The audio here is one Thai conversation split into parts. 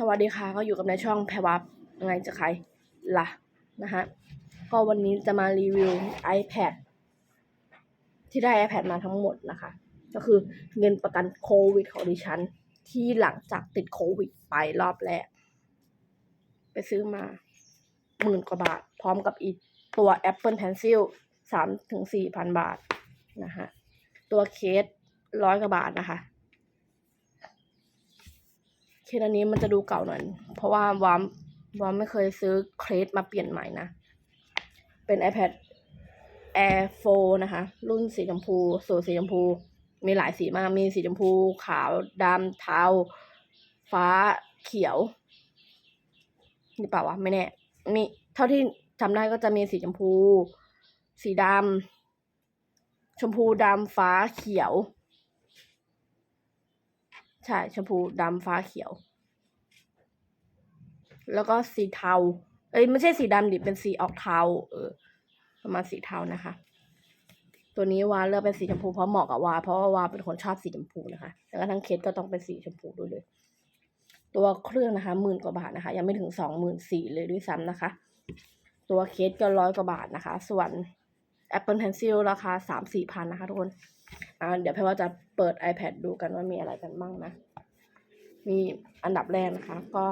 สวัสดีค่ะก็อยู่กับในช่องแพรวับยังไงจะใครล่ะนะฮะก็วันนี้จะมารีวิว iPad ที่ได้ iPad มาทั้งหมดนะคะ ก็คือเงินประกันโควิดของดิฉัน ที่หลังจากติดโควิดไปรอบแรก ไปซื้อมาหมื่นกว่าบาท พร้อมกับอีกตัว Apple Pencil สามถึงสี่พันบาท นะฮะ ตัวเคสร้อยกว่าบาทนะคะ เคสอันนี้มันจะดูเก่าหน่อย เพราะว่าวามวามไม่เคยซื้อเคสมาเปลี่ยนใหม่นะ เป็น iPad Air 4 นะคะ รุ่นสีชมพูสูตรสีชมพู มีหลายสีมาก มีสีชมพู ขาวดำเทาฟ้าเขียวนี่เปล่าวะไม่แน่ มีเท่าที่จำได้ก็จะมีสีชมพู สีดำชมพูดำฟ้าเขียว ใช่ชมพูดำฟ้าเขียว แล้วก็สีเทา เอ้ยไม่ใช่สีดำดิเป็นสีออกเทา เออ ประมาณสีเทานะคะ ตัวนี้วาเลือกเป็นสีชมพูเพราะเหมาะกับวาเพราะว่าวาเป็นคนชอบสีชมพูนะคะแล้วก็ทั้งเคสก็ต้องเป็นสีชมพูด้วยเลย ตัวเครื่องนะคะหมื่นกว่าบาทนะคะ ยังไม่ถึงสองหมื่นสี่เลยด้วยซ้ำนะคะ ตัวเคสก็ร้อยกว่าบาทนะคะ ส่วน Apple Pencil ราคาสามสี่พันนะคะทุกคนอ่าเดี๋ยวแพรว่าจะเปิด iPad ดูกันว่ามีอะไรกันบ้างนะ มีอันดับแรกนะคะ ก็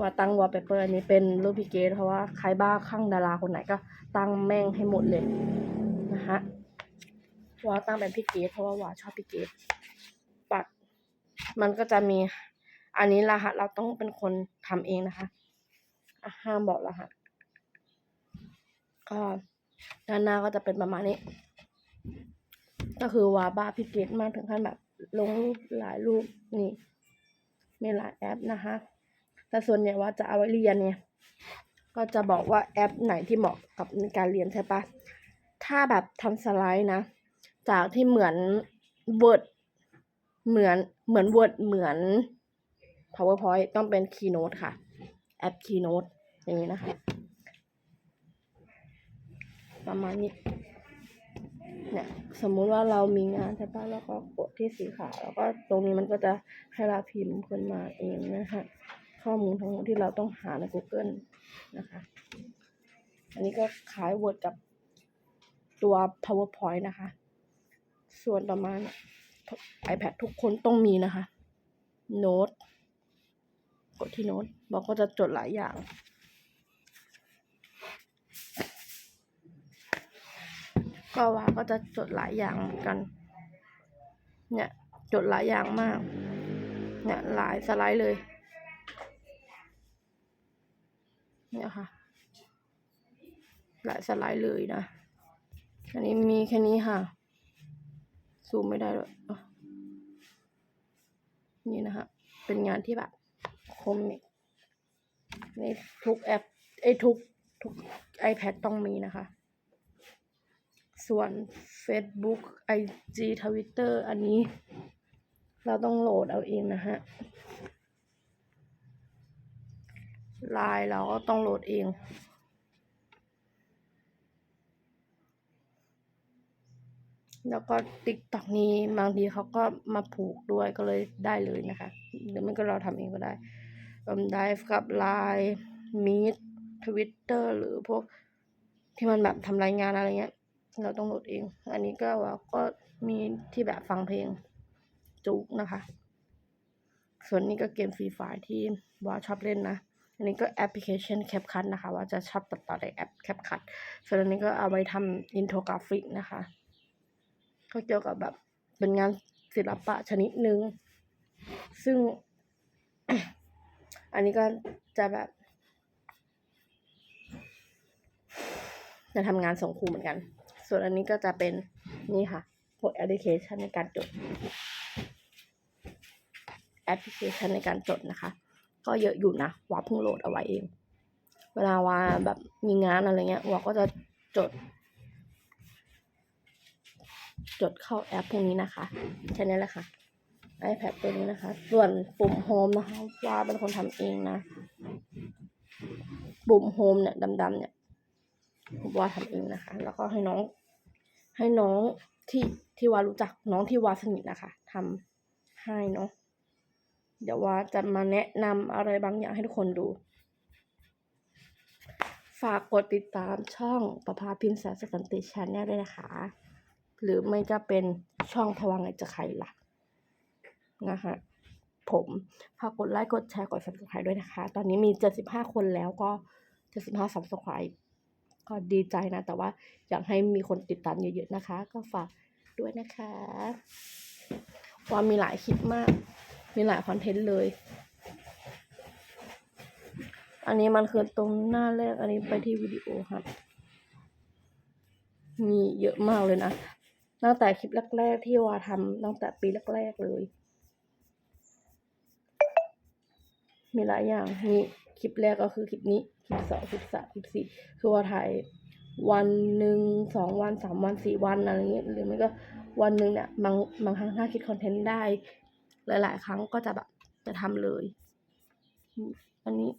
ว่าตั้งวอลเปเปอร์อันนี้เป็นรูปพีเกดเพราะว่าใครบ้าข้างดาราคนไหนก็ตั้งแม่งให้หมดเลยนะคะว่าตั้งเป็นพีเกดเพราะว่าว่าชอบพีเกดปัดมันก็จะมีอันนี้รหัสเราต้องเป็นคนทำเองนะคะห้ามบอกรหัสก็ ด้านหน้าก็จะเป็นประมาณนี้ ก็คือว่าบ้าพี่เกดมากถึงขั้นแบบลงรูปหลายรูปนี่มีหลายแอปนะคะ แต่ส่วนใหญ่ว่าจะเอาไว้เรียนเนี่ย ก็จะบอกว่าแอปไหนที่เหมาะกับการเรียนใช่ปะถ้าแบบทำสไลด์นะ จากที่เหมือน Word เหมือนเหมือน Word เหมือน PowerPoint ต้องเป็น Keynote ค่ะ แอป Keynote อย่างนี้นะคะ ประมาณนี้เนี่ยสมมุติว่าเรามีงานใช่ปะแล้วก็กดที่สีขาวแล้วก็ตรงนี้มันก็จะให้เราพิมพ์ขึ้นมาเองนะคะข้อมูลทั้งหมดที่เราต้องหาใน Google นะคะ อันนี้ก็คล้าย Word กับตัว PowerPoint นะคะ ส่วนประมาณ iPad ทุกคนต้องมีนะคะ โน้ต กดที่โน้ตเราก็จะจดหลายอย่าง ก็ว่าก็จะจดหลายอย่างเหมือนกัน เนี่ยจดหลายอย่างมาก เนี่ยหลายสไลด์เลย เนี่ยค่ะ หลายสไลด์เลยนะ อันนี้มีแค่นี้ค่ะ ซูมไม่ได้ด้วยอะนี่นะคะ เป็นงานที่แบบคมเนี่ยในทุกแอปไอ้ทุกทุก iPad ต้องมีนะคะ ส่วน Facebook IG Twitter อันนี้ เราต้องโหลดเอาเองนะฮะไลน์เราก็ต้องโหลดเองแล้วก็ติ๊กต็อกนี้บางทีเขาก็มาผูกด้วยก็เลยได้เลยนะคะหรือไม่ก็เราทำเองก็ได้ได้กับไลน์มีดทวิตเตอร์หรือพวกที่มันแบบทำรายงานอะไรเงี้ย เราต้องโหลดเอง อันนี้ก็ว่าก็มีที่แบบฟังเพลงจุกนะคะ ส่วนนี้ก็เกมฟรีไฟที่ว่าชอบเล่นนะ อันนี้ก็แอปพลิเคชัน CapCut นะคะ ว่าจะชอบตัดต่อในแอป CapCut ส่วนอันนี้ก็เอาไว้ทำอินโทรกราฟิกนะคะก็เกี่ยวกับแบบเป็นงานศิลปะชนิดหนึ่งซึ่ง อันนี้ก็จะแบบจะทำงานส่งครูเหมือนกัน ส่วนอันนี้ก็จะเป็นนี่ค่ะพวกแอปพลิเคชันในการจด แอปพลิเคชันในการจดนะคะ ก็เยอะอยู่นะว่าเพิ่งโหลดเอาไว้เอง เวลาว่าแบบมีงานอะไรเงี้ยว่าก็จะจด จดเข้าแอปพวกนี้นะคะแค่นี้แหละค่ะ iPad ตัวนี้นะคะ ส่วนปุ่มโฮมนะคะว่าเป็นคนทำเองนะ ปุ่มโฮมเนี่ยดำๆเนี่ย วาทำเองนะคะ แล้วก็ให้น้อง ให้น้องที่ที่วารู้จักน้องที่วาสนิทนะคะทำให้เนาะเดี๋ยวว่าจะมาแนะนำอะไรบางอย่างให้ทุกคนดู ฝากกดติดตามช่องประภาพินแสนสกันติชาแนลด้วยนะคะ หรือไม่ก็เป็นช่องพวังไงจะใครล่ะนะคะผมฝากกดไลค์กดแชร์กด subscribe ด้วยนะคะ ตอนนี้มี 75 คนแล้วก็ 75 subscribe ก็ดีใจนะ แต่ว่าอยากให้มีคนติดตามเยอะๆนะคะ ก็ฝากด้วยนะคะว่ามีหลายคลิปมาก มีหลายคอนเทนต์เลย อันนี้มันคือตรงหน้าแรก อันนี้ไปที่วิดีโอครับ มีเยอะมากเลยนะ ตั้งแต่คลิปแรกๆที่วาทำตั้งแต่ปีแรกๆเลย มีหลายอย่างมีคลิปแรกก็คือคลิปนี้คลิปสองคลิปสามคลิปสี่คือว่าถ่ายวันหนึ่งสองวันสามวันสี่วันอะไรเงี้ยหรือไม่ก็วันหนึ่งเนี่ยบางบางครั้งถ้าคิดคอนเทนต์ได้ หลาย ๆ ครั้งก็จะแบบจะทำเลย อันนี้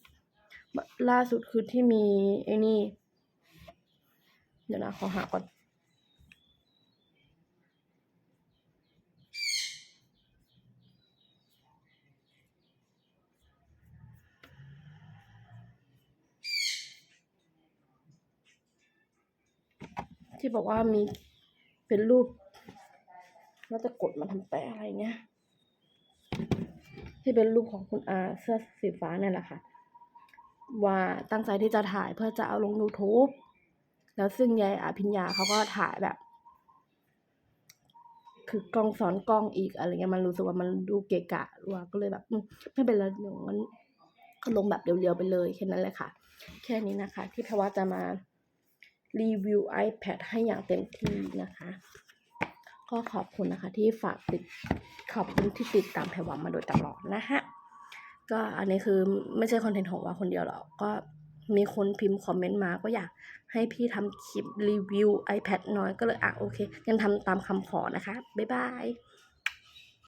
ล่าสุดคือที่มีไอ้นี่ เดี๋ยวนะขอหาก่อน ที่บอกว่ามีเป็นรูปแล้วจะกดมาทำแปะอะไรเนี่ยที่เป็นรูปของคุณอาเสื้อสีฟ้าเนี่ยแหละค่ะ ว่าตั้งใจที่จะถ่ายเพื่อจะเอาลง YouTube แล้วซึ่งยายอาพิญญาเขาก็ถ่ายแบบ คือกล้องซ้อนกล้องอีกอะไรเงี้ยมันรู้สึกว่ามันดูเกะกะว่าก็เลยแบบไม่เป็นไรเดี๋ยวงั้นก็ลงแบบเรียวๆไปเลยแค่นั้นแหละค่ะ แค่นี้นะคะ ที่พรว่าจะมา รีวิว iPad ให้อย่างเต็มที่นะคะ ก็ขอบคุณนะคะที่ฝากติดขอบคุณที่ติดตามแพรวามาโดยตลอดนะฮะก็อันนี้คือไม่ใช่คอนเทนต์ของว่าคนเดียวหรอกก็มีคนพิมพ์คอมเมนต์มาก็อยากให้พี่ทำคลิปรีวิว iPad น้อยก็เลยอะโอเคงั้นทำตามคำขอนะคะ บ๊ายบาย